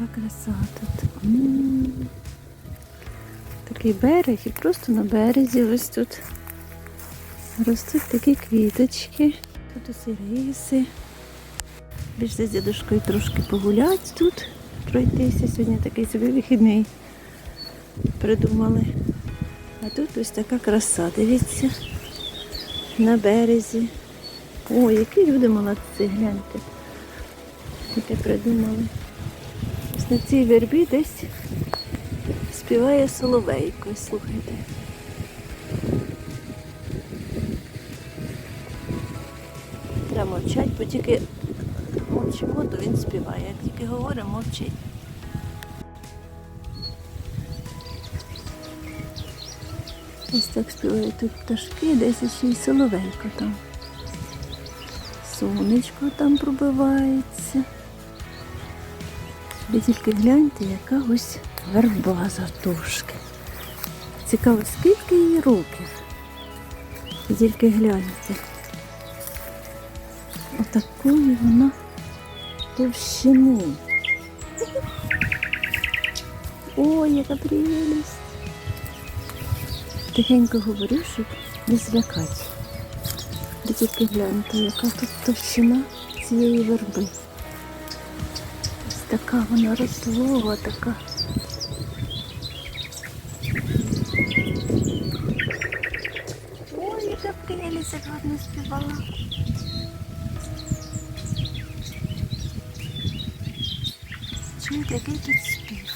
Яка тут. Такий берег і просто на березі ось тут ростуть такі квіточки. Тут ось риси. Більше з дідушкою трошки погулять тут, пройтися. Сьогодні такий собі вихідний придумали. А тут ось така краса, дивіться, на березі. О, які люди молодці, гляньте. Яке придумали. На цій вербі десь співає соловейко, слухайте. Треба мовчать, бо тільки мовчимо, то він співає. Як тільки говоримо, мовчить. Ось так співають тут пташки, десь ще й соловейко там. Сонечко там пробивається. Ви тільки гляньте, яка ось верба завтовшки. Цікаво, скільки їй років. Ви тільки гляньте. Отакої вона товщини. Ой, яка прелість. Тихенько говорю, щоб не злякати. Ви тільки гляньте, яка тут товщина цієї верби. Така вона розлога така. Ой, яка як гарно співала. Чуєте, який тут спів?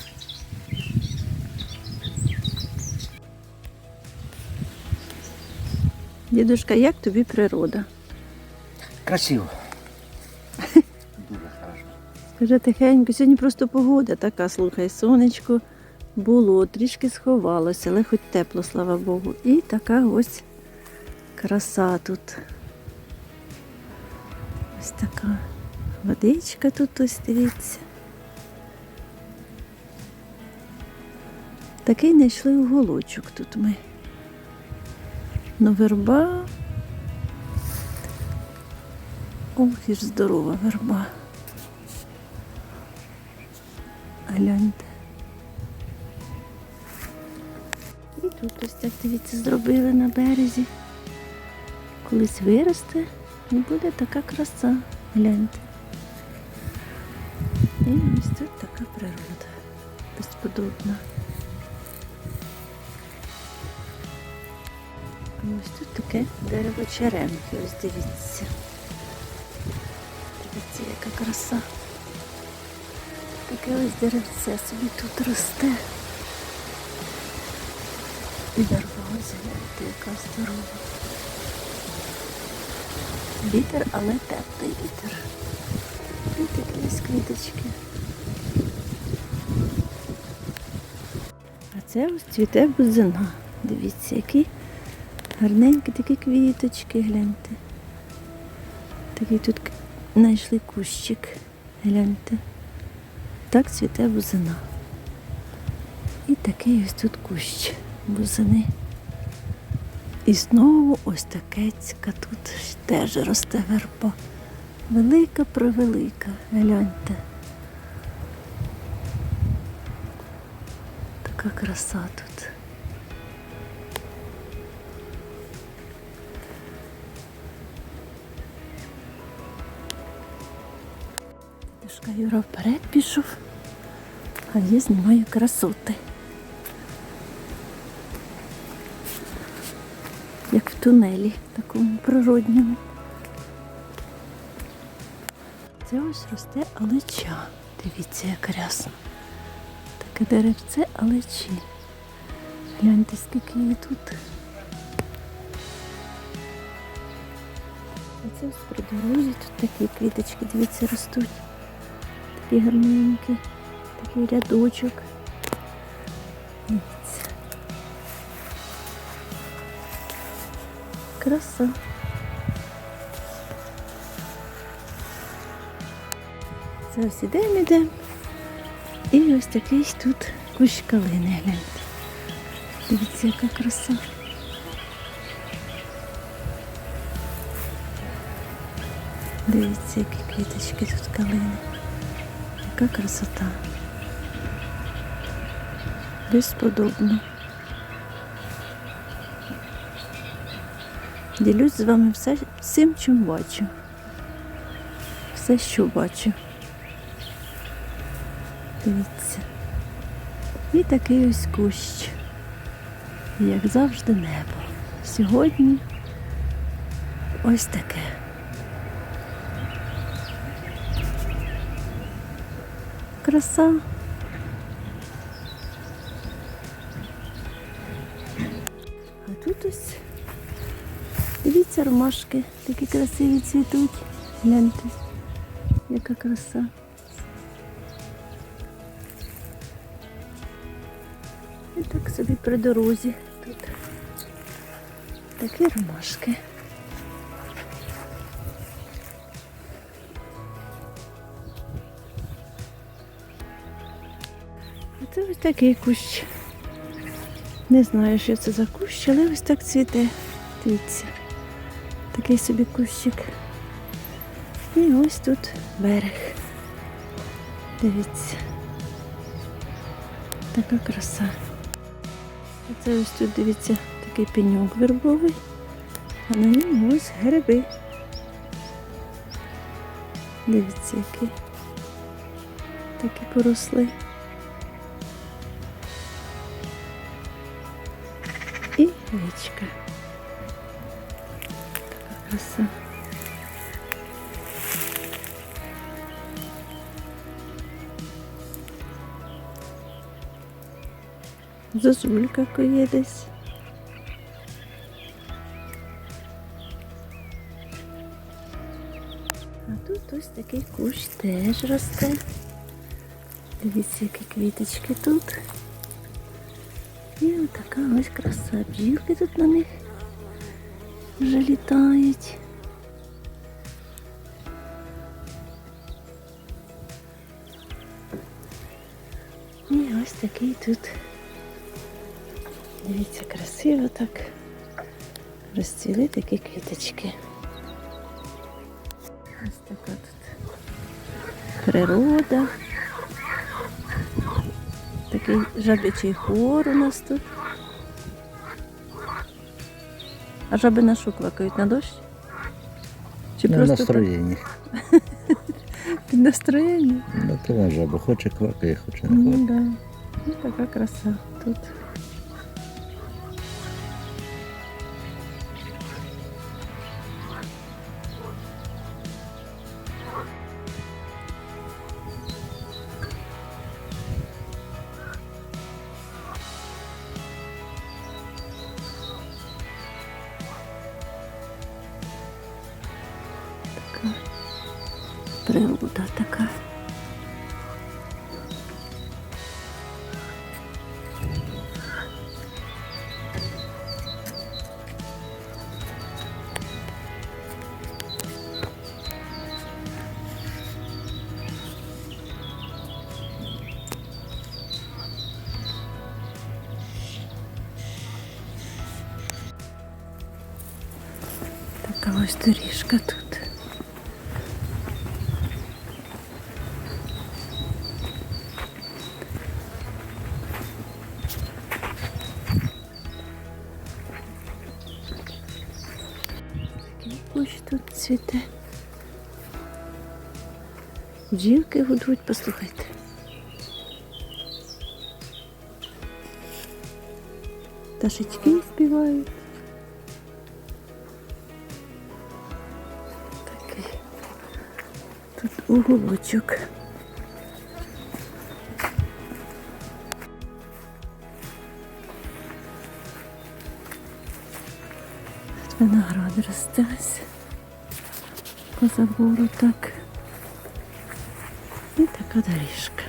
Дідушка, як тобі природа? Красиво. Скажи тихенько, сьогодні просто погода така, слухай, сонечко було, трішки сховалося, але хоч тепло, слава Богу. І така ось краса тут. Ось така водичка тут ось дивіться. Такий знайшли уголочок тут ми. Ну, верба. Ох, і ж здорова верба. Гляньте. І тут ось так, дивіться, зробили на березі. Колись виросте і буде така краса. Гляньте. І ось тут така природа. Безподобна. Ось тут таке дерево черемхи, ось дивіться. Дивіться, яка краса. Таке ось деревце собі тут росте. Ось гляньте, яка здорова. Вітер, але теплий вітер. І такі ось квіточки. А це ось цвіте бузина. Дивіться, які гарненькі такі квіточки, гляньте. Такий тут знайшли кущик. Гляньте. Так цвіте бузина. І такий ось тут кущ бузини. І знову ось такецька тут теж росте верба. Велика превелика, гляньте. Така краса тут. Дедушка Юра вперед пішов, а я знімаю красоти. Як в тунелі такому природньому. Це ось росте алеча. Дивіться, як рясно. Таке деревце алечі. Гляньте, скільки її тут. А це ось при дорозі тут такі квіточки, дивіться, ростуть. Такі гарненькі, такий рядочок. Краса. Це ось ідемо, ідемо. І ось такий тут кущ калини, гляньте. Дивіться, яка краса. Дивіться, які квіточки тут калини. Яка красота. Безподобно. Ділюсь з вами все, всім, чим бачу. Все, що бачу. Дивіться. І такий ось кущ. Як завжди небо. Сьогодні ось таке. Краса. А тут ось дивіться ромашки, такі красиві цвітуть. Гляньте, яка краса. І так собі при дорозі тут такі ромашки. Такий кущ. Не знаю, що це за кущ, але ось так цвіте. Дивіться. Такий собі кущик. І ось тут берег. Дивіться. Така краса. А це ось тут, дивіться, такий пеньок вербовий, а на ньому ось гриби. Дивіться, які такі поросли. І. Така краса. Зозулька коє десь. А тут ось такий кущ теж росте. Дивіться, які квіточки тут. І отака ось краса. Бджілки тут на них вже літають. І ось такий тут. Дивіться, красиво так. Розцвіли такі квіточки. Ось така тут природа. Такий жабячий хор у нас тут. А жаби на що квакають? На дощ? Чи На просто настроєнні. під настроєння? Ну, то жаба хоче квакає, хоче не Ну да. Ну, така краса тут. Природа така. Така ось доріжка тут. Тут цвіте. Бджілки гудуть, послухайте. Пташечки співають. Такий тут уголочок. Виноград росте ось по забору так. І така доріжка.